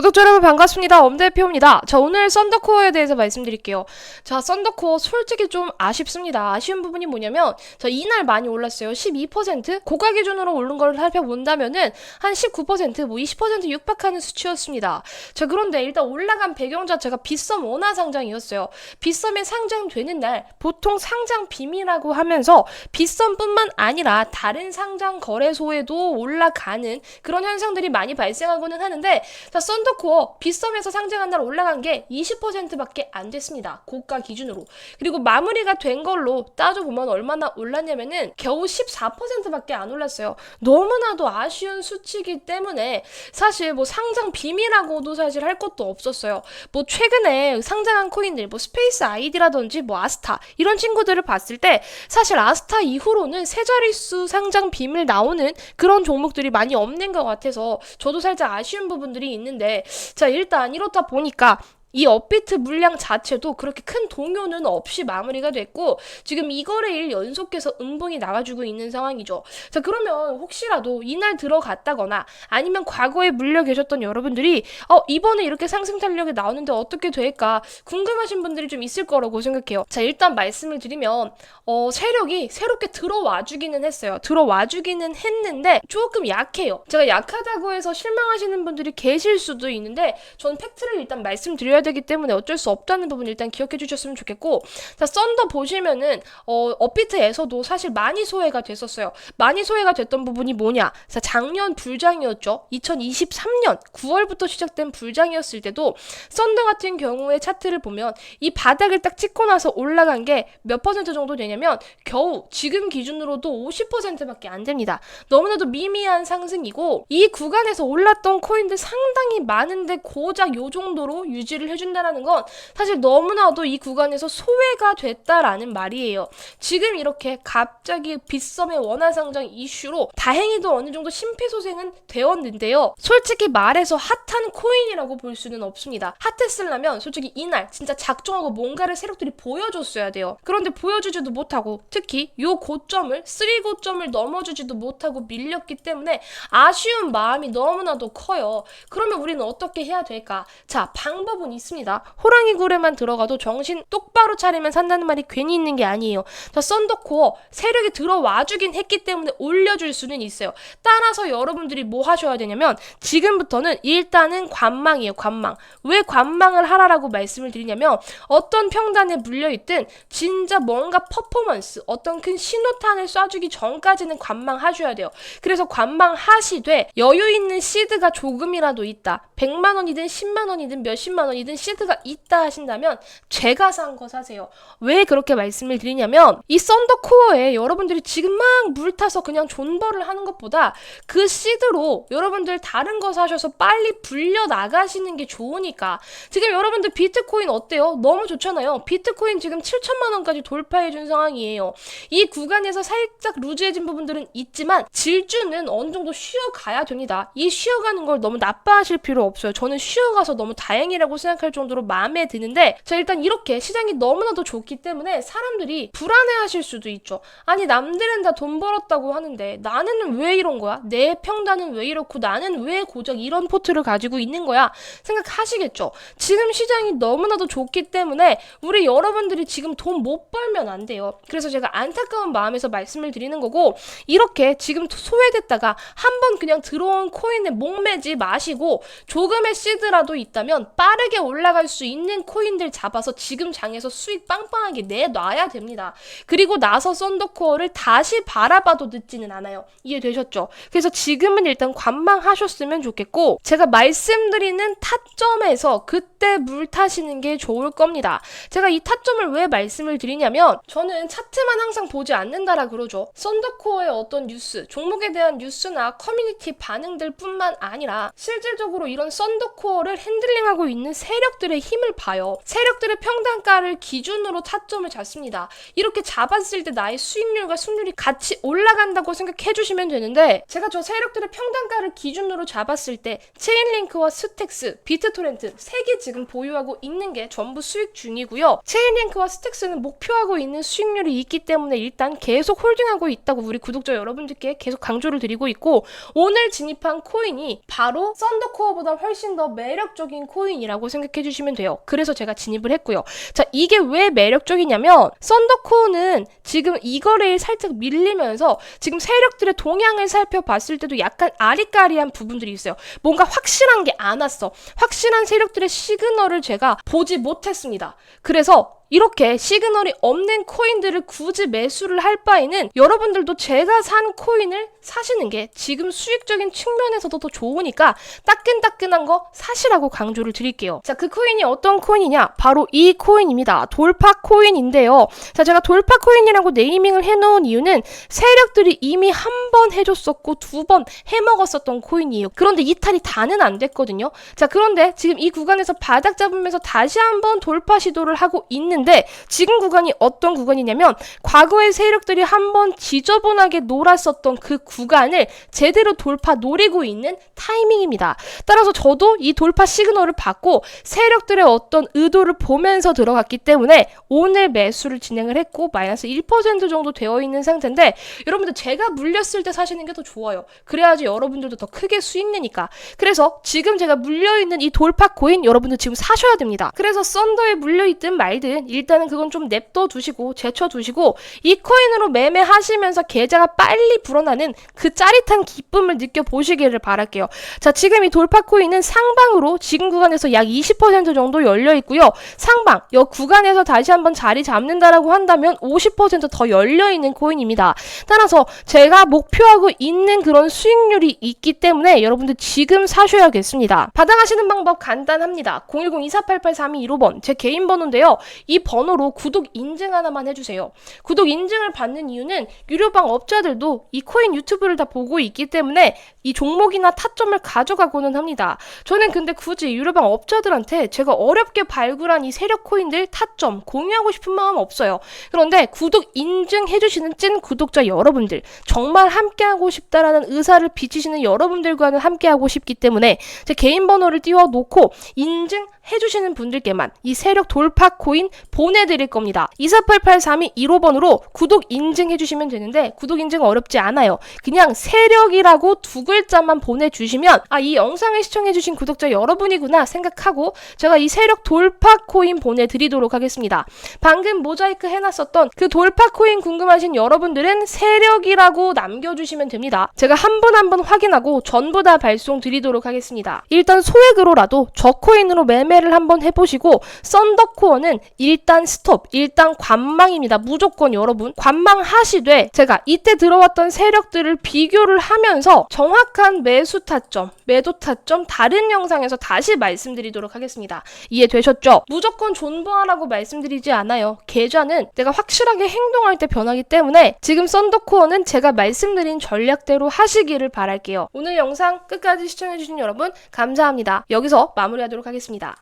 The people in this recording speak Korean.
구독자 여러분 반갑습니다. 엄대표입니다. 자, 오늘 썬더코어에 대해서 말씀드릴게요. 자, 썬더코어 솔직히 좀 아쉽습니다. 아쉬운 부분이 뭐냐면, 자, 이날 많이 올랐어요. 12%? 고가 기준으로 오른 걸 살펴본다면은, 한 19%, 뭐 20% 육박하는 수치였습니다. 자, 그런데 일단 올라간 배경 자체가 빗썸 원화 상장이었어요. 빗썸에 상장되는 날, 보통 상장 비밀이라고 하면서, 빗썸뿐만 아니라 다른 상장 거래소에도 올라가는 그런 현상들이 많이 발생하고는 하는데, 자, 썬더 코어 빗썸에서 상장한 날 올라간 게 20%밖에 안 됐습니다. 고가 기준으로. 그리고 마무리가 된 걸로 따져보면 얼마나 올랐냐면은 겨우 14%밖에 안 올랐어요. 너무나도 아쉬운 수치이기 때문에 사실 뭐 상장 비밀하고도 사실 할 것도 없었어요. 뭐 최근에 상장한 코인들 뭐 스페이스 아이디라든지 뭐 아스타 이런 친구들을 봤을 때 사실 아스타 이후로는 세 자릿수 상장 비밀 나오는 그런 종목들이 많이 없는 것 같아서 저도 살짝 아쉬운 부분들이 있는데 자 일단 이렇다 보니까 이 업비트 물량 자체도 그렇게 큰 동요는 없이 마무리가 됐고 지금 이거래일 연속해서 음봉이 나와주고 있는 상황이죠. 자 그러면 혹시라도 이날 들어갔다거나 아니면 과거에 물려 계셨던 여러분들이 어 이번에 이렇게 상승 탄력이 나오는데 어떻게 될까 궁금하신 분들이 좀 있을 거라고 생각해요. 자 일단 말씀을 드리면 어 세력이 새롭게 들어와 주기는 했어요. 들어와 주기는 했는데 조금 약해요. 제가 약하다고 해서 실망하시는 분들이 계실 수도 있는데 전 팩트를 일단 말씀드려야 되기 때문에 어쩔 수 없다는 부분 일단 기억해 주셨으면 좋겠고 자 썬더 보시면은 어 업비트에서도 사실 많이 소외가 됐었어요. 많이 소외가 됐던 부분이 뭐냐? 자 작년 불장이었죠. 2023년 9월부터 시작된 불장이었을 때도 썬더 같은 경우의 차트를 보면 이 바닥을 딱 찍고 나서 올라간 게 몇 퍼센트 정도 되냐면 겨우 지금 기준으로도 50%밖에 안 됩니다. 너무나도 미미한 상승이고 이 구간에서 올랐던 코인들 상당히 많은데 고작 요 정도로 유지를 해준다라는 건 사실 너무나도 이 구간에서 소외가 됐다라는 말이에요. 지금 이렇게 갑자기 빗썸의 원화 상장 이슈로 다행히도 어느 정도 심폐소생은 되었는데요. 솔직히 말해서 핫한 코인이라고 볼 수는 없습니다. 핫했으려면 솔직히 이날 진짜 작정하고 뭔가를 세력들이 보여줬어야 돼요. 그런데 보여주지도 못하고 특히 요 고점을 3 고점을 넘어주지도 못하고 밀렸기 때문에 아쉬운 마음이 너무나도 커요. 그러면 우리는 어떻게 해야 될까? 자, 방법은 있습니다. 호랑이 굴에만 들어가도 정신 똑바로 차리면 산다는 말이 괜히 있는 게 아니에요. 자, 썬더코어 세력이 들어와 주긴 했기 때문에 올려줄 수는 있어요. 따라서 여러분들이 뭐 하셔야 되냐면 지금부터는 일단은 관망이에요. 관망. 왜 관망을 하라라고 말씀을 드리냐면 어떤 평단에 물려있든 진짜 뭔가 퍼포먼스 어떤 큰 신호탄을 쏴주기 전까지는 관망하셔야 돼요. 그래서 관망하시되 여유 있는 시드가 조금이라도 있다. 100만 원이든 10만 원이든 몇십만 원이든 시드가 있다 하신다면 제가 산 거 사세요. 왜 그렇게 말씀을 드리냐면 이 썬더코어에 여러분들이 지금 막 물 타서 그냥 존버를 하는 것보다 그 시드로 여러분들 다른 거 사셔서 빨리 불려 나가시는 게 좋으니까 지금 여러분들 비트코인 어때요? 너무 좋잖아요. 비트코인 지금 7천만 원까지 돌파해 준 상황이에요. 이 구간에서 살짝 루즈해진 부분들은 있지만 질주는 어느 정도 쉬어가야 됩니다. 이 쉬어가는 걸 너무 나빠하실 필요 없어요. 저는 쉬어가서 너무 다행이라고 생각 할 정도로 마음에 드는데 자 일단 이렇게 시장이 너무나도 좋기 때문에 사람들이 불안해하실 수도 있죠. 아니 남들은 다 돈 벌었다고 하는데 나는 왜 이런 거야? 내 평단은 왜 이렇고 나는 왜 고작 이런 포트를 가지고 있는 거야? 생각하시겠죠. 지금 시장이 너무나도 좋기 때문에 우리 여러분들이 지금 돈 못 벌면 안 돼요. 그래서 제가 안타까운 마음에서 말씀을 드리는 거고 이렇게 지금 소외됐다가 한번 그냥 들어온 코인에 목매지 마시고 조금의 시드라도 있다면 빠르게 올라갈 수 있는 코인들 잡아서 지금 장에서 수익 빵빵하게 내놔야 됩니다. 그리고 나서 썬더코어를 다시 바라봐도 늦지는 않아요. 이해되셨죠? 그래서 지금은 일단 관망하셨으면 좋겠고 제가 말씀드리는 타점에서 그때 물 타시는 게 좋을 겁니다. 제가 이 타점을 왜 말씀을 드리냐면 저는 차트만 항상 보지 않는다라 그러죠. 썬더코어의 어떤 뉴스, 종목에 대한 뉴스나 커뮤니티 반응들 뿐만 아니라 실질적으로 이런 썬더코어를 핸들링하고 있는 세 세력들의 힘을 봐요. 세력들의 평단가를 기준으로 타점을 잡습니다. 이렇게 잡았을 때 나의 수익률과 수익률이 같이 올라간다고 생각해 주시면 되는데 제가 저 세력들의 평단가를 기준으로 잡았을 때 체인링크와 스택스, 비트토렌트 세 개 지금 보유하고 있는 게 전부 수익 중이고요. 체인링크와 스택스는 목표하고 있는 수익률이 있기 때문에 일단 계속 홀딩하고 있다고 우리 구독자 여러분들께 계속 강조를 드리고 있고 오늘 진입한 코인이 바로 썬더코어보다 훨씬 더 매력적인 코인이라고 생각 해 주시면 돼요. 그래서 제가 진입을 했고요. 자, 이게 왜 매력적이냐면 썬더코어는 지금 이 거래일 살짝 밀리면서 지금 세력들의 동향을 살펴봤을 때도 약간 아리까리한 부분들이 있어요. 뭔가 확실한 게 안 왔어. 확실한 세력들의 시그널을 제가 보지 못했습니다. 그래서 이렇게 시그널이 없는 코인들을 굳이 매수를 할 바에는 여러분들도 제가 산 코인을 사시는 게 지금 수익적인 측면에서도 더 좋으니까 따끈따끈한 거 사시라고 강조를 드릴게요. 자, 그 코인이 어떤 코인이냐? 바로 이 코인입니다. 돌파 코인인데요. 자, 제가 돌파 코인이라고 네이밍을 해놓은 이유는 세력들이 이미 한 번 해줬었고 두 번 해먹었었던 코인이에요. 그런데 이탈이 다는 안 됐거든요. 자, 그런데 지금 이 구간에서 바닥 잡으면서 다시 한번 돌파 시도를 하고 있는 데 지금 구간이 어떤 구간이냐면 과거의 세력들이 한번 지저분하게 놀았었던 그 구간을 제대로 돌파 노리고 있는 타이밍입니다. 따라서 저도 이 돌파 시그널을 받고 세력들의 어떤 의도를 보면서 들어갔기 때문에 오늘 매수를 진행을 했고 마이너스 1% 정도 되어 있는 상태인데 여러분들 제가 물렸을 때 사시는 게 더 좋아요. 그래야지 여러분들도 더 크게 수익 내니까. 그래서 지금 제가 물려있는 이 돌파 코인 여러분들 지금 사셔야 됩니다. 그래서 썬더에 물려있든 말든 일단은 그건 좀 냅둬 두시고 제쳐 두시고 이 코인으로 매매하시면서 계좌가 빨리 불어나는 그 짜릿한 기쁨을 느껴보시기를 바랄게요. 자, 지금 이 돌파 코인은 상방으로 지금 구간에서 약 20% 정도 열려 있고요. 상방, 여 구간에서 다시 한번 자리 잡는다라고 한다면 50%더 열려 있는 코인입니다. 따라서 제가 목표하고 있는 그런 수익률이 있기 때문에 여러분들 지금 사셔야겠습니다. 받아가시는 방법 간단합니다. 010-2488-3215번 제 개인 번호인데요. 이 번호로 구독 인증 하나만 해주세요. 구독 인증을 받는 이유는 유료방 업자들도 이 코인 유튜브를 다 보고 있기 때문에 이 종목이나 타점을 가져가고는 합니다. 저는 근데 굳이 유료방 업자들한테 제가 어렵게 발굴한 이 세력 코인들 타점 공유하고 싶은 마음 없어요. 그런데 구독 인증해주시는 찐 구독자 여러분들 정말 함께하고 싶다라는 의사를 비치시는 여러분들과는 함께하고 싶기 때문에 제 개인 번호를 띄워놓고 인증해주시는 분들께만 이 세력 돌파 코인 보내드릴 겁니다. 24883215번으로 구독 인증해주시면 되는데 구독 인증 어렵지 않아요. 그냥 세력이라고 두 글자만 보내주시면 아 이 영상을 시청해주신 구독자 여러분이구나 생각하고 제가 이 세력 돌파 코인 보내드리도록 하겠습니다. 방금 모자이크 해놨었던 그 돌파 코인 궁금하신 여러분들은 세력이라고 남겨주시면 됩니다. 제가 한 분 한 분 확인하고 전부 다 발송 드리도록 하겠습니다. 일단 소액으로라도 저 코인으로 매매를 한번 해보시고 썬더코어는 일단 스톱, 일단 관망입니다. 무조건 여러분 관망하시되 제가 이때 들어왔던 세력들을 비교를 하면서 정확한 매수 타점, 매도 타점 다른 영상에서 다시 말씀드리도록 하겠습니다. 이해되셨죠? 무조건 존버하라고 말씀드리지 않아요. 계좌는 내가 확실하게 행동할 때 변하기 때문에 지금 썬더코어는 제가 말씀드린 전략대로 하시기를 바랄게요. 오늘 영상 끝까지 시청해주신 여러분 감사합니다. 여기서 마무리하도록 하겠습니다.